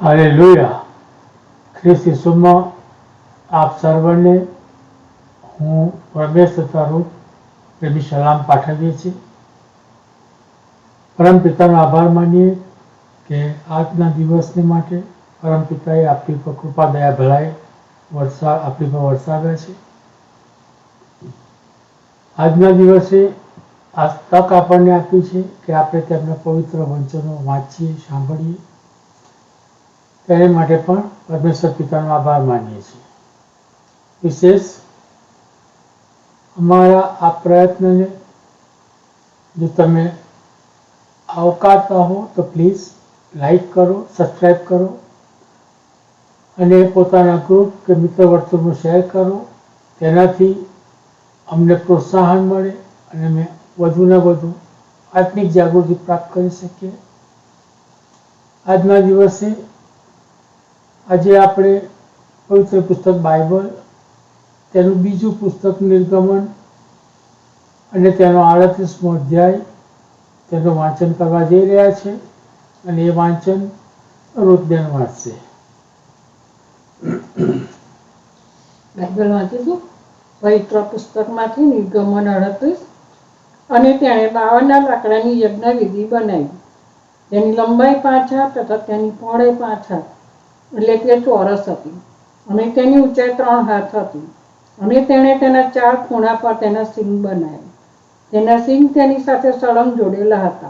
Hallelujah ખ્રિસ્ત ઈસુમાં આપ સર્વને હું રમેશ તથા રૂપ પ્રેમી સલામ પાઠવીએ છીએ. પરમ પિતાનો આભાર માનીએ કે આજના દિવસને માટે પરમ પિતાએ આપણી પર કૃપા, દયા, ભલાઈ વરસાદ આપણી પર વરસાવ્યા છે. આજના દિવસે આ તક આપણને આપી છે કે આપણે તેમના પવિત્ર વંચનો વાંચીએ, સાંભળીએ. તેને માટે પણ પરમેશ્વર પિતાનો આભાર માનીએ છીએ. વિશેષ, અમારા આ પ્રયત્નને જો તમે આવકારતા હો તો પ્લીઝ લાઈક કરો સબસ્ક્રાઈબ કરો અને પોતાના ગ્રુપ કે મિત્ર વર્તુળમાં શેર કરો. તેનાથી અમને પ્રોત્સાહન મળે અને અમે વધુને વધુ આત્મિક જાગૃતિ પ્રાપ્ત કરી શકીએ. આજના દિવસે આજે આપણે પવિત્ર પુસ્તક બાઇબલ, તેનું બીજું પુસ્તક નિર્ગમન, અને તેનો આડત્રીસમો અધ્યાય તેનું વાંચન કરવા જઈ રહ્યા છે, અને એ વાંચન રોજ્ઞાન વાંચશે. બાઇબલ વાંચીશું? પવિત્ર પુસ્તકમાંથી નિર્ગમન અડત્રીસ અને તેણે બાવનના લાકડાની યજ્ઞ વિધિ બનાવી. તેની લંબાઈ પાછા તથા તેની પહોળાઈ હાથ એટલે કે ચોરસ હતી. અને તેની ઊંચાઈ ત્રણ હાથ હતી. અને તેણે તેના ચાર ખૂણા પર તેના સિંગ બનાવ્યા. તેના સિંગ તેની સાથે સળંગ જોડેલા હતા.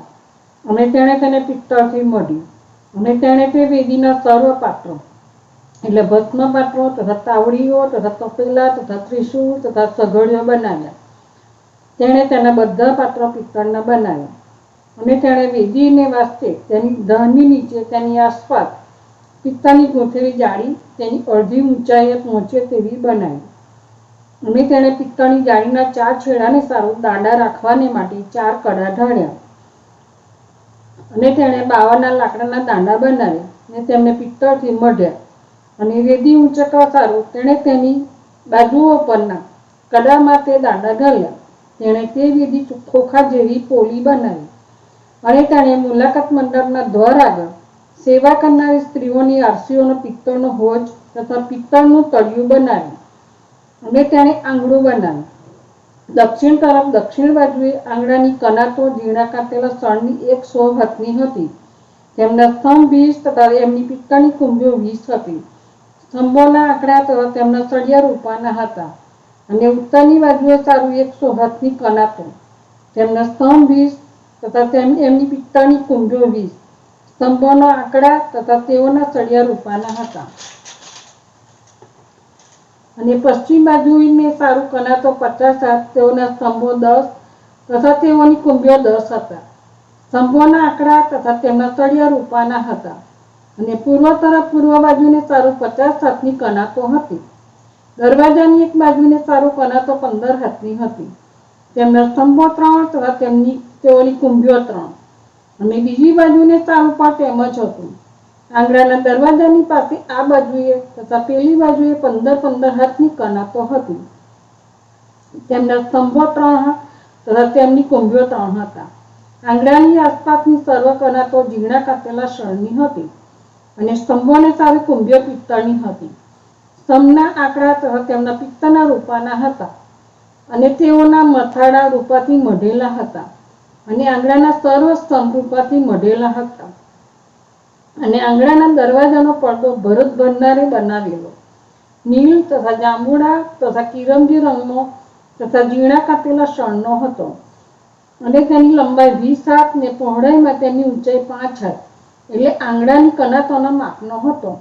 અને તેણે તેને પિત્તળથી મઢ્યું. અને તેણે તે વેદીના સર્વ પાત્રો. એટલે ભસ્મ પાત્રો, તથા તાવડીઓ, તથા તપેલા, તથા ત્રિશુળ, તથા સઘળીઓ બનાવ્યા. તેણે તેના બધા પાત્રો પિત્તળના બનાવ્યા. અને તેણે વેદીને વાસ્તે તેની ધારની નીચે તેની આસપાસ પિત્તળની ગૂંથેલી જાળી, તેની અડધી ઊંચાઈએ પહોંચે તેવી બનાવી. અને તેણે પિત્તળની જાળીના ચાર છેડાને સારું દાંડા રાખવાને માટે ચાર કડા ઢાળ્યા. અને તેણે બાવાના લાકડાના દાંડા બનાવ્યા અને તેમને પિત્તળથી મઢ્યા. અને વેદી ઊંચકવા સારું તેણે તેની બાજુઓ પરના કડામાં તે દાંડા ઘાલ્યા તેણે તે વિધિ ખોખા જેવી પોલી બનાવી. અને તેણે મુલાકાત મંડપના દ્વાર આગળ સેવા કરનારી સ્ત્રીઓની આરસીઓનો, પિત્તળનો હોજ તથા પિત્તળનું તળિયું બનાવ્યું અને તેણે આંગળું બનાવ્યું. દક્ષિણ તરફ, દક્ષિણ બાજુએ આંગળાની કનાતો ઝીણા કાતેલા સળની એક સો હતની હતી. તેમના સ્તંભ વીસ તથા એમની પિત્તળની કુંભીઓ વીસ હતી. સ્તંભોના આંકડા તથા તેમના સળિયા રૂપાના હતા અને ઉત્તરની બાજુએ સારું એકસો હતની કનાતો. તેમના સ્તંભ વીસ તથા તેમ, એમની પિત્તળની કુંભીઓ વીસ. સ્તંભોના આંકડા તથા તેઓના સળિયા રૂપાના હતા. અને પશ્ચિમ બાજુને સારું કનાતો પચાસ હાથ તેઓના સ્તંભો દસ તથા તેઓની કુંભીઓ દસ હતા. સ્તંભોના આંકડા તથા તેમના તળિયા રૂપાના હતા. અને પૂર્વ તરફ પૂર્વ બાજુને સારું પચાસ હાથની કનાતો હતી. દરવાજાની એક બાજુને સારું કનાતો પંદર હાથની હતી. તેમના સ્તંભો ત્રણ તથા તેમની તેઓની કુંભીઓ ત્રણ. અને બીજી બાજુને સારું પણ તેમ જ હતું. આંગણાના દરવાજાની પાસે આ બાજુએ તથા પેલી બાજુએ પંદર પંદર હાથની કનાતો હતી. તેમના સ્તંભો ત્રણ તથા તેમની કુંભીઓ ત્રણ હતા. આંગણાની આસપાસની સર્વ કનાતો ઝીણા કાપેલા શણની હતી અને સ્તંભોને સારી કુંભીઓ પિત્તળની હતી. સ્તંભના આંકડા તથા તેમના પિત્તળના રૂપાના હતા અને તેઓના મથાળા રૂપાથી મઢેલા હતા. અને આંગણાના સર્વ સ્તંભ રૂપાથી મઢેલા હતા. અને આંગણાના દરવાજાનો પડદો ભરત ભરનારે બનાવેલો. નીલ તથા જાંબુડા તથા કિરમજી રંગનો તથા ઝીણા કાપેલા શણનો હતો. અને તેની લંબાઈ વીસ હાથ ને પહોળાઈમાં તેની ઊંચાઈ પાંચ હાથ. એટલે આંગણાની કનાતોના માપનો હતો.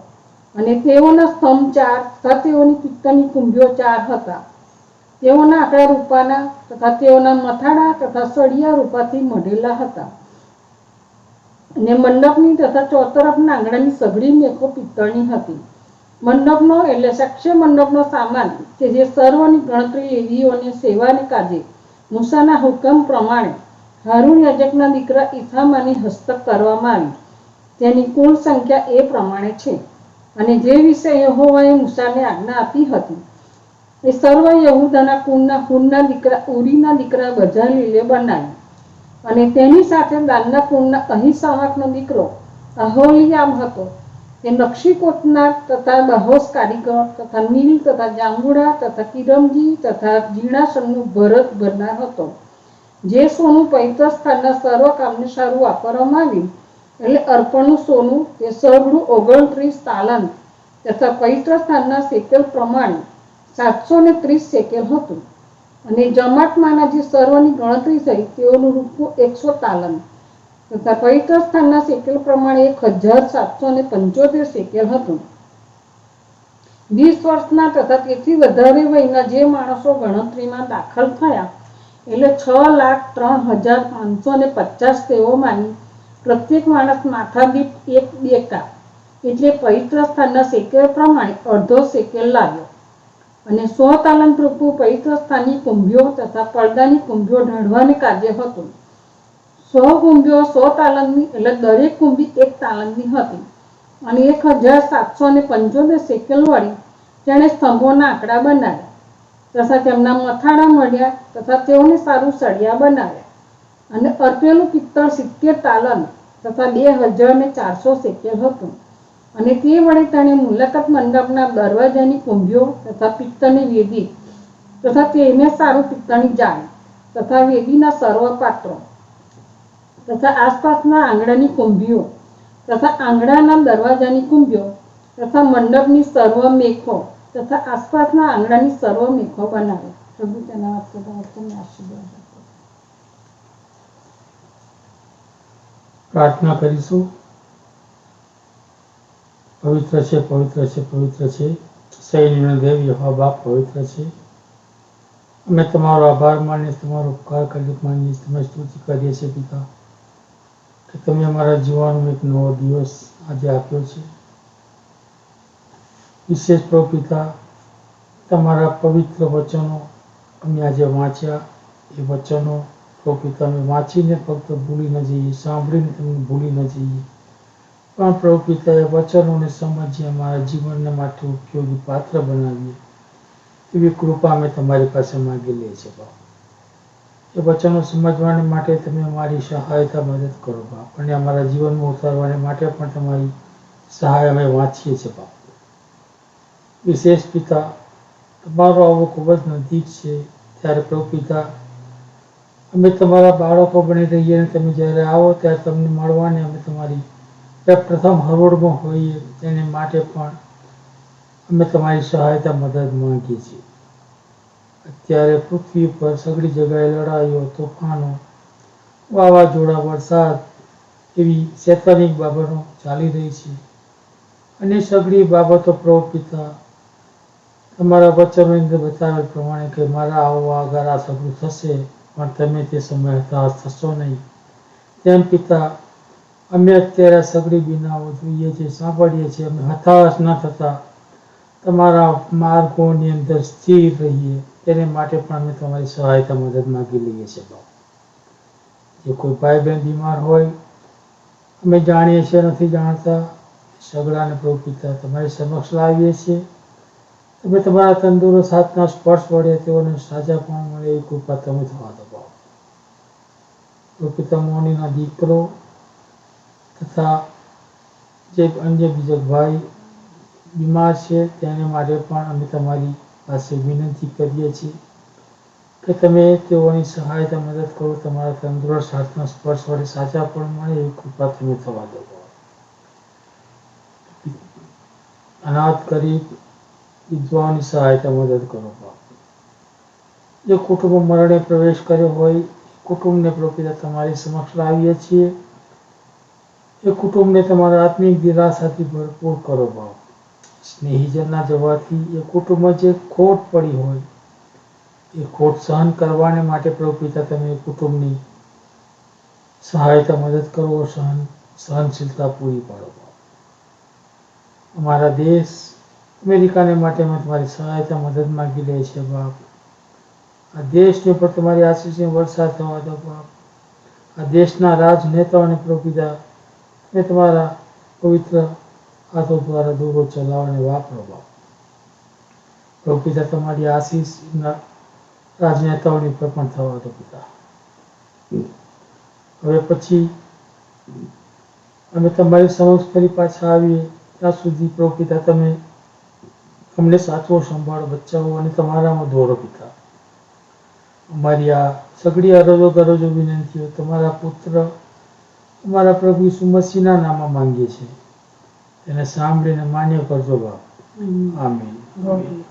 અને તેઓના સ્તંભ ચાર તથા તેઓની પિત્તળની કુંભીઓ ચાર હતા. તેઓના આંકડા રૂપાના તથા તેઓના મથાળા તથા સળિયા રૂપાથી મઢેલા હતા. ને મંડપની તથા ચોતરફના આંગણાની સઘળી મેખો પિત્તળની હતી. મંડપનો એટલે સાક્ષ્ય મંડપનો સામાન કે જે સર્વની ગણતરી લેવીઓને સેવાને કાજે મૂસાના હુકમ પ્રમાણે હારૂન યજકના દીકરા ઇથામાની હસ્તક કરવામાં આવી. તેની કુલ સંખ્યા એ પ્રમાણે છે. અને જે વિશે યહોવાએ મૂસાને આજ્ઞા આપી હતી એ સર્વ યહૂદાના કુળના હુનના દીકરા, ઉરીના દીકરા બજાલીલે બનાવી અને તેની સાથે દાનના કુળના અહિસાહકનો દીકરો અહોલિયામ હતો. એ નક્ષીકોટના તથા બહોસ કારીગર તથા નીલ તથા જાંબુડા તથા કિરમજી તથા જીર્ણાસનનું ભરત ભરનાર હતો. જે સોનું પવિત્ર સ્થાનના સર્વ કામને સારું વાપરવામાં આવ્યું, એટલે અર્પણનું સોનું તે સગડું ઓગણત્રીસ તાલન તથા પવિત્ર સ્થાનના સેકલ પ્રમાણે સાતસો ને ત્રીસ શેકેલ હતું. અને જમાતમાંના જે સર્વની ગણતરી થઈ, તેઓનું રૂપું એકસો તાલન. તથા પવિત્ર સ્થાનના શેકેલ પ્રમાણે એક હજાર સાતસો ને પંચોતેર શેકેલ હતું. વીસ વર્ષના તથા તેથી વધારે વયના જે માણસો ગણતરીમાં દાખલ થયા, એટલે છ લાખ ત્રણ હજાર પાંચસો ને પચાસ તેઓમાંની પ્રત્યેક માણસ માથા દીઠ એક બેકા એટલે પવિત્ર સ્થાનના શેકેલ પ્રમાણે અડધો શેકેલ લાવ્યો અને સો તાલન રૂપું પવિત્ર સ્થાનની કુંભીઓ તથા પડદાની કુંભીઓ ઢળવાને કાર્ય હતું. સો કુંભીઓ સો તાલનની એટલે દરેક કુંભી એક તાલનની હતી. અને એક હજાર સાતસો ને પંચોતેર સેકલ વળી તેણે સ્તંભોના આંકડા બનાવ્યા. તથા તેમના મથાળા મળ્યા તથા તેઓને સારું સળિયા બનાવ્યા. અને અર્પેલું પિત્તળ સિત્તેર તાલન તથા બે હજાર ને ચારસો શેકેલ હતું. અને તે વડે તેણે મુલાકાત મંડપના દરવાજાની કુંભીઓ તથા પિત્તળની વેદી તથા તેને સારું પિત્તળની જાળ તથા વેદીના સર્વ પાત્રો તથા આસપાસના આંગણાની કુંભીઓ તથા આંગણાના દરવાજાની કુંભીઓ તથા મંડપની સર્વ મેખો તથા આસપાસના આંગણાની સર્વ મેખો બનાવે. પ્રભુ તેના વાક્યતા વચનને આશીર્વાદ પ્રાર્થના કરીશું. પવિત્ર છે પવિત્ર છે પવિત્ર છે. શૈલીનો દેવ યહોવા બાપ પવિત્ર છે. અમે તમારો આભાર માનીએ તમારો ઉપકાર કરી માનીએ તમે સ્તુતિ કરીએ છીએ પિતા, કે તમે અમારા જીવનનો એક નવો દિવસ આજે આપ્યો છે. વિશેષ પ્રભુ પિતા, તમારા પવિત્ર વચનો અમે આજે વાંચ્યા. એ વચનો પ્રભુ પિતા અમે વાંચીને ફક્ત ભૂલી ન જઈએ, સાંભળીને તમને ભૂલી ન જઈએ. પણ પિતા એ વચનોને સમજીએ અમારા જીવનને માટે ઉપયોગી પાત્ર બનાવીએ. એવી કૃપા અમે તમારી પાસે માંગી લઈએ છીએ, બાપ. એ વચનો સમજવાને માટે તમે અમારી સહાયતા મદદ કરો, બાપ. અને અમારા જીવનમાં ઉતારવાને માટે પણ તમારી સહાય અમે વાંચીએ છીએ, બાપ. વિશેષ પિતા, તમારો આવો ખૂબ જ નજીક છે. ત્યારે પ્રભુ પિતા અમે તમારા બાળકો બની રહીએ અને તમે જ્યારે આવો ત્યારે તમને મળવાને અમે તમારી જે પ્રથમ હરોળમાં હોઈએ તેને માટે પણ અમે તમારી સહાયતા મદદ માંગીએ છીએ. અત્યારે પૃથ્વી પર સગડી જગાએ લડાઈઓ તોફાનો વાવાઝોડા વરસાદ એવી શૈતાનિક બાબતો ચાલી રહી છે. અને સગળી બાબતો પ્રભુ તમારા અંદર બતાવેલ પ્રમાણે કે મારા આવવા આગળ આ સગળું થશે, પણ તમે તે સમયે હતાશ થશો નહીં. તેમ પિતા અમે અત્યારે સગડી બિનાઓ જોઈએ છીએ, સાંભળીએ છીએ, અમે હતાશ ન થતા. તમારા માર્ગોની અંદર સ્થિર રહીએ, તેને માટે પણ અમે તમારી સહાયતા મદદ માગી લઈએ છીએ બાપ. જે કોઈ ભાઈ બહેન બીમાર હોય, અમે જાણીએ છીએ, નથી જાણતા, સગડાને પ્રભુ પિતા તમારી સમક્ષ લાવીએ છીએ. તમે તમારા તંદુરસ્ત હાથના સ્પર્શ વડે તેઓને સાજા પણ મળે, એ કૃપા તમે થવા દો પ્રભુ પિતા મોનીના દીકરો તથા જે અન્ય બીજા ભાઈ બીમાર છે, તેને માટે પણ અમે તમારી પાસે વિનંતી કરીએ છીએ કે તમે તેઓની સહાયતા મદદ કરો, તમારા તંદુરસ્ત હાથના સ્પર્શ વડે સાચા પણ મળે એવી કૃપા તમે થવા દો. અનાથ ગરીબ વિધવાઓની સહાયતા મદદ કરો જે કુટુંબ મરણે પ્રવેશ કર્યો હોય, કુટુંબને પ્રપિતા તમારી સમક્ષ લાવીએ છીએ. એ કુટુંબને તમારા આત્મિક દિલાસાથી ભરપૂર કરો બાપ. સ્નેહીજનના જવાથી એ કુટુંબમાં જે ખોટ પડી હોય, એ ખોટ સહન કરવાને માટે પ્રભુ તમે કુટુંબની સહાયતા, મદદ કરો સહન, સહનશીલતા પૂરી પાડો અમારા દેશ અમેરિકાને માટે અમે તમારી સહાયતા, મદદ માગી લઈએ છીએ બાપ. આ દેશની ઉપર તમારી આશીષની વરસાદ થવા દો બાપ. આ દેશના રાજનેતાઓને પ્રભુ તમે તમારા પવિત્ર હાથો દ્વારા દોરો ચલાવવાને વાપરો બાપ. પ્રભુ પિતા તમારી આશીષના રાજનેતાઓની પર પણ થવા દો પિતા. હવે પછી અમે તમારી સમક્ષ ફરી પાછા આવીએ, ત્યાં સુધી પ્રભુ પિતા તમે અમને સાચવો સંભાળ બચાવો અને તમારામાં દોરો પિતા. અમારી આ સગડી અરજો ગરજો વિનંતીઓ, તમારા પુત્ર અમારા પ્રભુ સુમસીના નામમાં માંગીએ છીએ. એને સાંભળીને માન્ય કરજો બાપ. આમીન. આમીન.